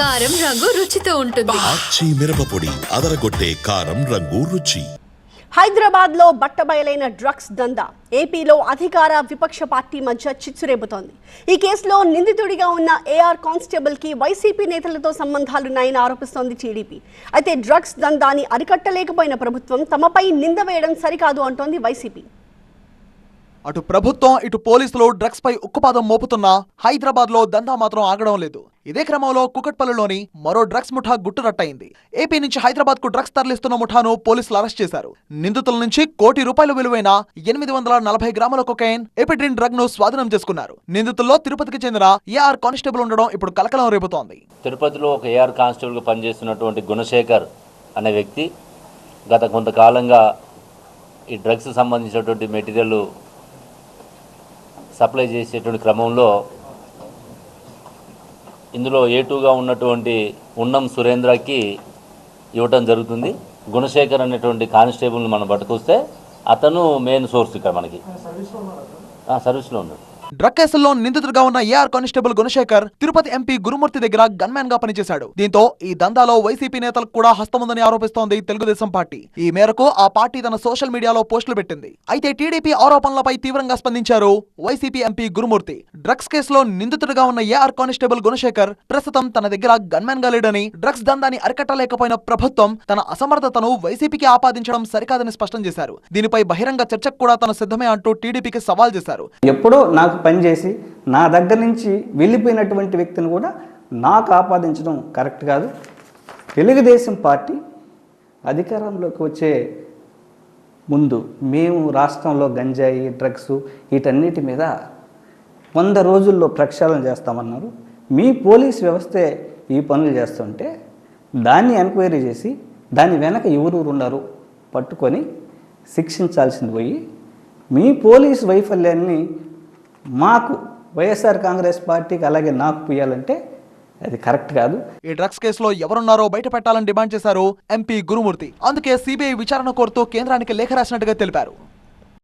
కారం రంగు రుచితో ఉంటుంది. ఆచి మిరపపొడి అదరగొట్టే కారం రంగు రుచి. హైదరాబాద్లో బట్టబయలైన డ్రగ్స్ దందా. ఏపీలో అధికార విపక్ష పార్టీ మధ్య చిచ్చురేపుతోంది. ఈ కేసులో నిందితుడిగా ఉన్న ఏఆర్ కానిస్టేబుల్కి వైసీపీ నేతలతో సంబంధాలున్నాయని ఆరోపిస్తోంది టీడీపీ. అయితే డ్రగ్స్ దందాని అరికట్టలేకపోయిన ప్రభుత్వం తమపై నింద వేయడం సరికాదు అంటోంది వైసీపీ. అటు ప్రభుత్వం ఇటు పోలీసులు డ్రగ్స్ పై ఉక్కుపాదం మోపుతున్నా హైదరాబాద్లో దందా మాత్రం ఆగడం లేదు. ఇదే క్రమంలో కుకట్పల్లిలోని మరో డ్రగ్స్ ముఠా గుట్టురట్టయింది ఏపీ నుంచి హైదరాబాద్కు డ్రగ్స్ తరలిస్తున్న ముఠాను పోలీసులు అరెస్ట్ చేశారు. నిందితుల నుంచి కోటి రూపాయల విలువైన ఎనిమిది వందల నలభై గ్రాముల కొకైన్ ఎపిడ్రిన్ డ్రగ్ను స్వాధీనం చేసుకున్నారు. నిందితుల్లో తిరుపతికి చెందిన ఏఆర్ కానిస్టేబుల్ ఉండడం ఇప్పుడు కలకలం రేపుతోంది. తిరుపతిలో ఒక ఏఆర్ కానిస్టేబుల్గా పనిచేస్తున్నటువంటి గుణశేఖర్ అనే వ్యక్తి గత కొంతకాలంగా ఈ డ్రగ్స్ సంబంధించినటువంటి మెటీరియల్ సప్లై చేసేటువంటి క్రమంలో ఇందులో ఏ టూగా ఉన్నటువంటి ఉన్నం సురేంద్రకి ఇవ్వటం జరుగుతుంది. గుణశేఖర్ అనేటువంటి కానిస్టేబుల్ని మనం పట్టుకొస్తే అతను మెయిన్ సోర్స్ ఇక్కడ మనకి. సర్వీస్లో ఉన్నాడు. డ్రగ్ కేసుల్లో నిందితుడిగా ఉన్న AR constable Gunasekhar Tirupati MP Gurumurthy దగ్గర గన్మ్యాన్గా పనిచేశాడు. దీంతో ఈ దందాలో వైసీపీ నేతలకు కూడా హస్తముందని ఆరోపిస్తోంది తెలుగుదేశం పార్టీ. ఈ మేరకు ఆ పార్టీ తన సోషల్ మీడియాలో పోస్టులు పెట్టింది. అయితే టీడీపీ ఆరోపణలపై తీవ్రంగా స్పందించారు వైసీపీ ఎంపీ గురుమూర్తి. డ్రగ్స్ కేసులో నిందితుడిగా ఉన్న ఏఆర్ కానిస్టేబుల్ గుణశేఖర్ ప్రస్తుతం తన దగ్గర గన్మ్యాన్గా లేడని డ్రగ్స్ దందాన్ని అరికట్టలేకపోయిన ప్రభుత్వం తన అసమర్థతను వైసీపీకి ఆపాదించడం సరికాదని స్పష్టం చేశారు. దీనిపై బహిరంగ చర్చకు కూడా తన సిద్ధమే అంటూ టీడీపీకి సవాల్ చేశారు. ఎప్పుడు నాకు పనిచేసి నా దగ్గర నుంచి వెళ్ళిపోయినటువంటి వ్యక్తిని కూడా నాకు ఆపాదించడం కరెక్ట్ కాదు. తెలుగుదేశం పార్టీ అధికారంలోకి వచ్చే ముందు మేము రాష్ట్రంలో గంజాయి డ్రగ్స్ వీటన్నిటి మీద వంద రోజుల్లో ప్రక్షాళన చేస్తామన్నారు. మీ పోలీస్ వ్యవస్థే ఈ పనులు చేస్తుంటే దాన్ని ఎంక్వైరీ చేసి దాని వెనక ఎవరు ఉన్నారు పట్టుకొని శిక్షించాల్సింది పోయి మీ పోలీస్ వైఫల్యాన్ని మాకు వైఎస్ఆర్ కాంగ్రెస్ పార్టీకి అలాగే నాకు పుయ్యాలంటే అది కరెక్ట్ కాదు. ఈ డ్రగ్స్ కేసులో ఎవరున్నారో బయట పెట్టాలని డిమాండ్ చేశారు ఎంపీ గురుమూర్తి. అందుకే సిబిఐ విచారణ కోరుతూ కేంద్రానికి లేఖ రాసినట్టుగా తెలిపారు.